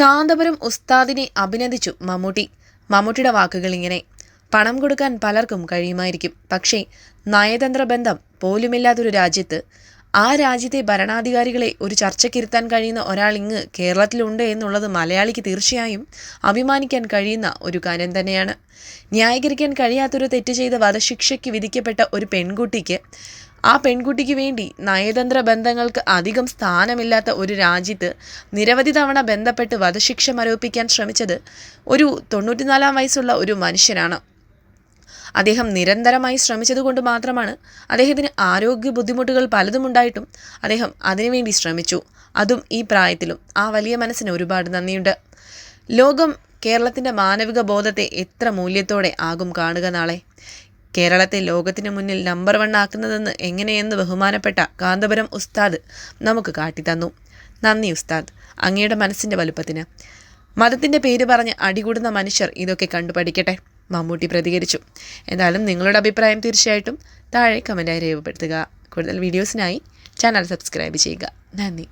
കാന്തപുരം ഉസ്താദിനെ അഭിനന്ദിച്ചു മമ്മൂട്ടി. മമ്മൂട്ടിയുടെ വാക്കുകൾ ഇങ്ങനെ പണം കൊടുക്കാൻ പലർക്കും കഴിയുമായിരിക്കും. പക്ഷേ നയതന്ത്ര ബന്ധം പോലുമില്ലാത്തൊരു രാജ്യത്ത് ആ രാജ്യത്തെ ഭരണാധികാരികളെ ഒരു ചർച്ചയ്ക്കിരുത്താൻ കഴിയുന്ന ഒരാൾ ഇങ്ങ് കേരളത്തിലുണ്ട് എന്നുള്ളത് മലയാളിക്ക് തീർച്ചയായും അഭിമാനിക്കാൻ കഴിയുന്ന ഒരു കാര്യം തന്നെയാണ്. ന്യായീകരിക്കാൻ കഴിയാത്തൊരു തെറ്റ് ചെയ്ത വധശിക്ഷയ്ക്ക് വിധിക്കപ്പെട്ട ഒരു പെൺകുട്ടിക്ക് ആ പെൺകുട്ടിക്ക് വേണ്ടി നയതന്ത്ര ബന്ധങ്ങൾക്ക് അധികം സ്ഥാനമില്ലാത്ത ഒരു രാജ്യത്ത് നിരവധി തവണ ബന്ധപ്പെട്ട് വധശിക്ഷ മരവിപ്പിക്കാൻ ശ്രമിച്ചത് ഒരു തൊണ്ണൂറ്റിനാലാം വയസ്സുള്ള ഒരു മനുഷ്യനാണ്. അദ്ദേഹം നിരന്തരമായി ശ്രമിച്ചതുകൊണ്ട് മാത്രമാണ് അദ്ദേഹത്തിന് ആരോഗ്യ ബുദ്ധിമുട്ടുകൾ പലതുമുണ്ടായിട്ടും അദ്ദേഹം അതിനുവേണ്ടി ശ്രമിച്ചു. അതും ഈ പ്രായത്തിലും. ആ വലിയ മനസ്സിന് ഒരുപാട് നന്ദിയുണ്ട്. ലോകം കേരളത്തിന്റെ മാനവിക ബോധത്തെ എത്ര മൂല്യത്തോടെ ആകും കാണുക നാളെ? കേരളത്തെ ലോകത്തിന് മുന്നിൽ നമ്പർ വൺ ആക്കുന്നതെന്ന് എങ്ങനെയെന്ന് ബഹുമാനപ്പെട്ട കാന്തപുരം ഉസ്താദ് നമുക്ക് കാട്ടിത്തന്നു നന്ദി ഉസ്താദ്. അങ്ങയുടെ മനസ്സിന്റെ വലുപ്പത്തിന്. മതത്തിന്റെ പേര് പറഞ്ഞ് അടികൂടുന്ന മനുഷ്യർ ഇതൊക്കെ കണ്ടു പഠിക്കട്ടെ. മമ്മൂട്ടി പ്രതികരിച്ചു. എന്തായാലും നിങ്ങളുടെ അഭിപ്രായം തീർച്ചയായിട്ടും താഴെ കമന്റായി രേഖപ്പെടുത്തുക. കൂടുതൽ വീഡിയോസിനായി ചാനൽ സബ്സ്ക്രൈബ് ചെയ്യുക. നന്ദി.